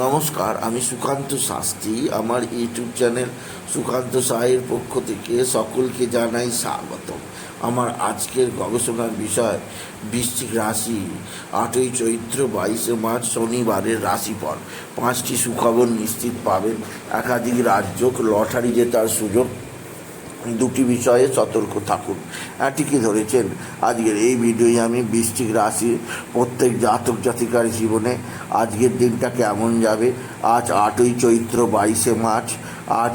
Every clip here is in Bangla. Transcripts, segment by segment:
নমস্কার, আমি সুকান্ত শাস্ত্রী। আমার ইউটিউব চ্যানেল সুকান্ত সাহের পক্ষ থেকে সকলকে জানাই স্বাগত আমার আজকের গবেষণার বিষয়, বৃশ্চিক রাশি। আটই চৈত্র বাইশে মার্চ শনিবারের রাশিফল। পাঁচটি সুখবর নিশ্চিত পাবেন। একাধিক রাজ্য লটারি জেতার সুযোগ দুটি বিষয়ে সতর্ক থাকুন। ঠিকই ধরেছেন, আজকের এই ভিডিওয়ে আমি বৃষ্টিক রাশির প্রত্যেক জাতক জাতিকার জীবনে আজকের দিনটা কেমন যাবে? আজ আটই চৈত্র বাইশে মার্চ, আজ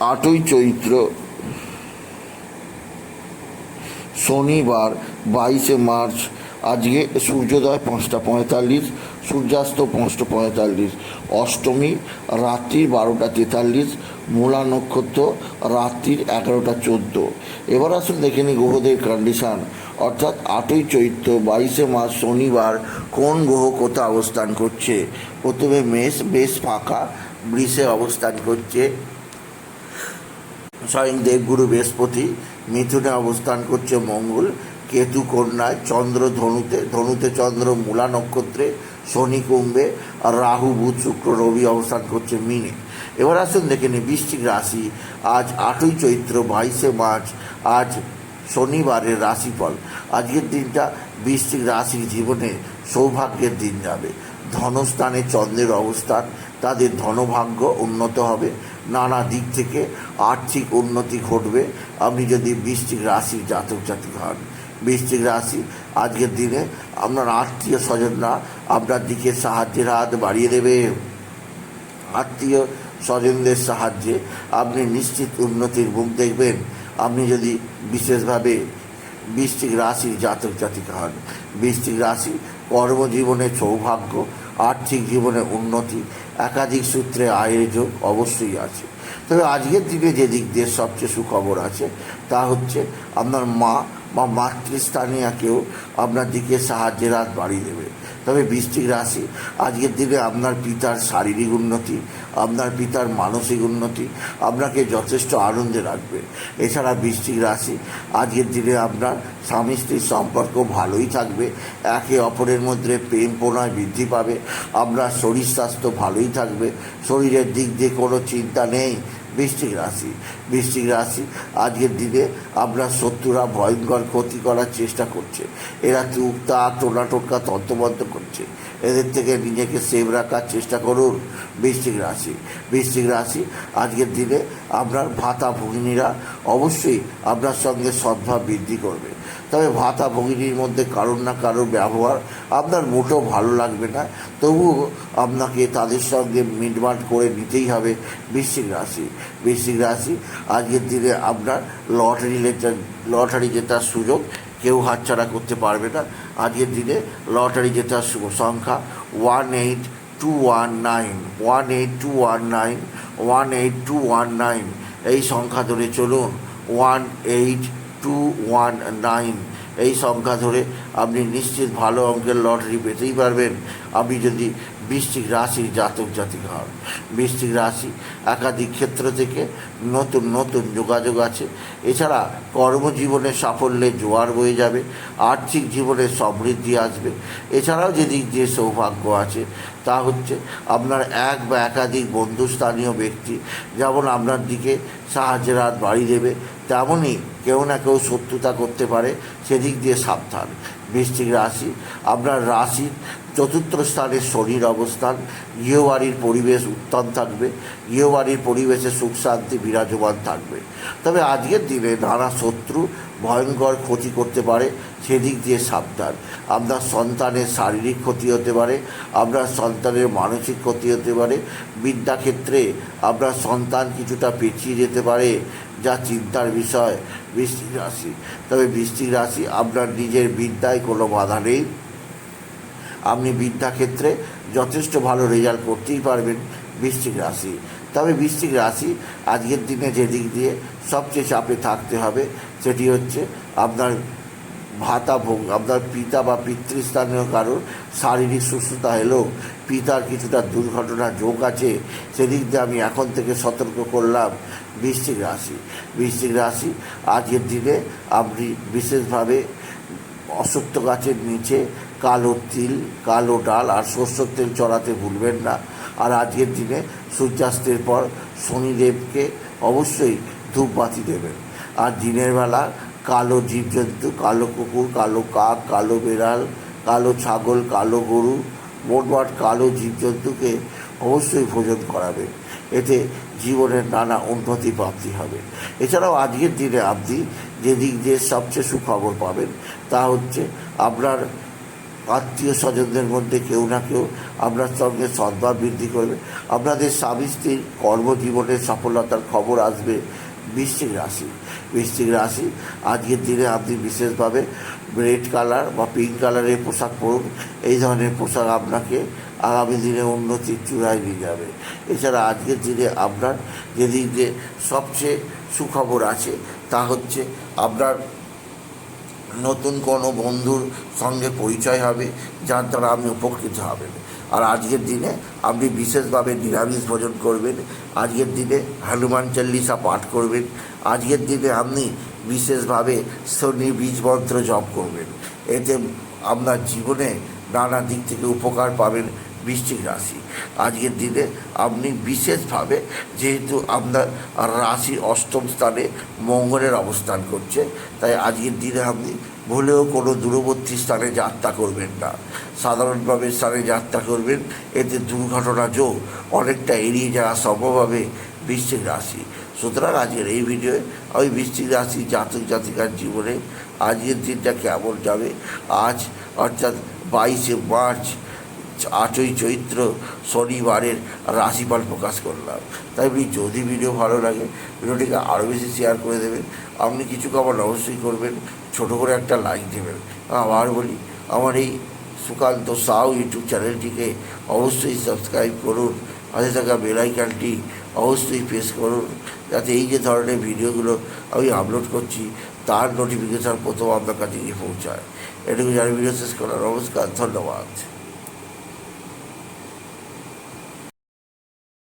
আটই চৈত্র শনিবার বাইশে মার্চ, আজকে সূর্যোদয় পাঁচটা পঁয়তাল্লিশ, সূর্যাস্ত পাঁচটা পঁয়তাল্লিশ, অষ্টমী রাত্রি বারোটা তেতাল্লিশ, মূলা নক্ষত্র রাত্রির এগারোটা চোদ্দ। এবার আসুন দেখে নিই গ্রহদের কন্ডিশান অর্থাৎ আটই চৈত্র, বাইশে মার্চ, শনিবার কোন গ্রহ কোথায় অবস্থান করছে? প্রথমে মেষ বেশ ফাঁকা, বৃষে অবস্থান করছে। স্বয়ং দেবগুরু বৃহস্পতি মিথুনে অবস্থান করছে মঙ্গল, কেতু কন্যায় চন্দ্র ধনুতে ধনুতে চন্দ্র মূলা নক্ষত্রে, শনি কুম্ভে, আর রাহু, বুধ, শুক্র, রবি অবস্থান করছে মিনে। এবার আসুন দেখে নিই বৃশ্চিক রাশি। আজ আটই চৈত্র, বাইশে মার্চ, আজ শনিবারের রাশিফল। আজকের দিনটা বৃশ্চিক রাশির জীবনে সৌভাগ্যের দিন যাবে। ধনস্থানে চন্দ্রের অবস্থান তাদের ধনভাগ্য উন্নত হবে, নানা দিক থেকে আর্থিক উন্নতি ঘটবে। আপনি যদি বৃষ্টিক রাশির জাতক জাতিক হন বৃষ্টিক রাশি আজকের দিনে আপনার আত্মীয় স্বজনরা আপনার দিকে সাহায্যের হাত বাড়িয়ে দেবে। আত্মীয় স্বজনদের সাহায্যে আপনি নিশ্চিত উন্নতির মুখ দেখবেন। আপনি যদি বিশেষভাবে বৃষ্টিক রাশির জাতক জাতিকা হন বৃষ্টিক রাশি কর্মজীবনে সৌভাগ্য আর্থিক জীবনে উন্নতি, একাধিক সূত্রে আয়ের যোগ অবশ্যই আছে। তবে আজকের দিনে যে দিক দিয়ে সবচেয়ে সুখবর আছে, তা হচ্ছে আপনার মা বা মাতৃস্থানীয় কেউ আপনার দিকে সাহায্যের হাত বাড়িয়ে দেবে। তবে বৃশ্চিক রাশি, আজকের দিনে আপনার পিতার শারীরিক উন্নতি, আপনার পিতার মানসিক উন্নতি, আপনাকে যথেষ্ট আনন্দে রাখবে। এছাড়া বৃশ্চিক রাশি, আজকের দিনে আপনার স্বামী স্ত্রীর সম্পর্ক ভালোই থাকবে, একে অপরের মধ্যে প্রেম প্রণয় বৃদ্ধি পাবে, আপনার শরীর স্বাস্থ্য ভালোই থাকবে, শরীরের দিক দিয়ে কোনো চিন্তা নেই বৃশ্চিক রাশি। বৃশ্চিক রাশি, আজকের দিনে আপনার শত্রুরা ভয়ঙ্কর ক্ষতি করার চেষ্টা করছে। এরা চুক্তা টোনা টোটকা তন্ত্রবদ্ধ করছে। এদের থেকে নিজেকে সেভ রাখার চেষ্টা করুন বৃশ্চিক রাশি। বৃশ্চিক রাশি, আজকের দিনে আপনার ভাতা ভগিনীরা অবশ্যই আপনার সঙ্গে সদ্ভাব বৃদ্ধি করবে। তবে ভাতা ভগিনীর মধ্যে কারোর না কারোর ব্যবহার, আপনার মোটেও ভালো লাগবে না। তবুও আপনাকে তাদের সঙ্গে মিটমাট করে নিতেই হবে বৃশ্চিক রাশি। বৃশ্চিক রাশি, আজকের দিনে আপনার লটারি লেটার, লটারি জেতার সুযোগ কেউ হাতছাড়া করতে পারবে না। আজকের দিনে লটারি জেতার সংখ্যা one eight two one nine one eight two one nine one eight two one nine এই সংখ্যা ধরে চলুন one eight two one nine এই সংখ্যা ধরে আপনি নিশ্চিত ভালো অঙ্কের লটারি পেতেই পারবেন। আপনি যদি বৃষ্টিক রাশির জাতক জাতিক হন। বৃষ্টিক রাশি একাধিক ক্ষেত্র থেকে নতুন নতুন যোগাযোগ আছে। এছাড়া কর্মজীবনে সাফল্যে জোয়ার বয়ে যাবে। আর্থিক জীবনে সমৃদ্ধি আসবে। এছাড়াও যেদিক দিয়ে সৌভাগ্য আছে, তা হচ্ছে আপনার এক বা একাধিক বন্ধুস্থানীয় ব্যক্তি যেমন আপনার দিকে সাহায্যের হাত বাড়িয়ে দেবে তেমনই কেউ না কেউ শত্রুতা করতে পারে, সেদিক দিয়ে সাবধান। বৃশ্চিক রাশি, আপনার রাশির চতুর্থ স্থানে শনির অবস্থান গৃহবাড়ির পরিবেশ উত্তম থাকবে গৃহবাড়ির পরিবেশে সুখ শান্তি বিরাজমান থাকবে। তবে আজকের দিনে নানা শত্রু ভয়ঙ্কর ক্ষতি করতে পারে, সেদিক দিয়ে সাবধান। আপনার সন্তানের শারীরিক ক্ষতি হতে পারে, আপনার সন্তানের মানসিক ক্ষতি হতে পারে, বিদ্যাক্ষেত্রে আপনার সন্তান কিছুটা পিছিয়ে যেতে পারে যা চিন্তার বিষয়, বৃষ্টিক রাশি। তবে বৃষ্টিক রাশি আপনার নিজের বিদ্যায় কোনো বাধা নেই। আপনি বিদ্যাক্ষেত্রে যথেষ্ট ভালো রেজাল্ট করতেই পারবেন বৃষ্টিক রাশি। তবে বৃষ্টিক রাশি আজকের দিনে যে দিক দিয়ে সবচেয়ে চাপে থাকতে হবে, সেটি হচ্ছে আপনার ভাতা ভোগ। আপনার পিতা বা পিতৃস্থানীয় কারোর শারীরিক সুস্থতা এলেও পিতার কিছুটা দুর্ঘটনার যোগ আছে, সেদিক দিয়ে আমি এখন থেকে সতর্ক করলাম বৃশ্চিক রাশি। বৃশ্চিক রাশি, আজকের দিনে আপনি বিশেষভাবে অসত্য গাছের নিচে কালো তিল, কালো ডাল আর সর্ষের তেল চড়াতে ভুলবেন না। আর আজকের দিনে সূর্যাস্তের পর শনিদেবকে অবশ্যই ধূপবাতি দেবেন। আর দিনের বেলা কালো জীবজন্তু, কালো কুকুর, কালো কাক, কালো বেড়াল, কালো ছাগল, কালো গরু, মোটমাট কালো জীবজন্তুকে অবশ্যই ভোজন করাবেন এতে জীবনের নানা উন্নতি প্রাপ্তি হবে। এছাড়াও আজকের দিনে আপনি যে দিক দিয়ে সবচেয়ে সুখবর পাবেন, তা হচ্ছে আপনার আত্মীয় স্বজনদের মধ্যে কেউ না কেউ আপনার সঙ্গে সদ্ভাব বৃদ্ধি করবে। আপনাদের স্বামী স্ত্রীর কর্মজীবনের সফলতার খবর আসবে বৃশ্চিক রাশি। বৃশ্চিক রাশি, আজকের দিনে আপনি বিশেষভাবে রেড কালার বা পিঙ্ক কালারের পোশাক পরুন, এই ধরনের পোশাক আপনাকে আগামী দিনে উন্নতির চূড়ায় নিয়ে যাবে। এছাড়া আজকের দিনে আপনার যেদিক দিয়ে সবচেয়ে সুখবর আছে, তা হচ্ছে আপনার নতুন কোনো বন্ধুর সঙ্গে পরিচয় হবে, যার দ্বারা আপনি উপকৃত হবেন। আর আজকের দিনে আপনি বিশেষভাবে নিরামিষ ভোজন করবেন। আজকের দিনে হনুমান চল্লিশা পাঠ করবেন। আজকের দিনে আপনি বিশেষভাবে শনি বীজ মন্ত্র জপ করবেন। এতে আপনার জীবনে নানা দিক থেকে উপকার পাবেন। বৃশ্চিক রাশি। আজকের দিনে আপনি বিশেষভাবে যেহেতু আপনার রাশি অষ্টম স্থানে মঙ্গলের অবস্থান করছে, তাই আজকের দিনে আপনি ভুলেও কোনো দূরবর্তী স্থানে যাত্রা করবেন না। সাধারণভাবে স্থানে যাত্রা করবেন, এতে দুর্ঘটনা যোগ অনেকটা এড়িয়ে যাওয়া সম্ভব হবে বৃশ্চিক রাশি। সুতরাং আজকের এই ভিডিওয়ে আমি বৃশ্চিক রাশি জাতক জাতিকার জীবনে আজকের দিনটা কেমন যাবে? আজ, অর্থাৎ বাইশে মার্চ আটই চৈত্র শনিবারের রাশিফল প্রকাশ করলাম। তাই আপনি যদি ভিডিও ভালো লাগে ভিডিওটিকে আরও বেশি শেয়ার করে দেবেন। আপনি কিছু কমেন্ট অবশ্যই করবেন, ছোট করে একটা লাইক দেবেন। আবার বলি, আমার এই সুকান্ত সাউ ইউটিউব চ্যানেলটিকে অবশ্যই সাবস্ক্রাইব করুন। পাশে থাকা বেলাইকানটি অবশ্যই প্রেস করুন, যাতে এই যে ধরনের ভিডিওগুলো আমি আপলোড করছি, তার নোটিফিকেশান প্রথম আপনার কাছে গিয়ে পৌঁছায়। এটুকু জানি ভিডিও শেষ করার নমস্কার, ধন্যবাদ।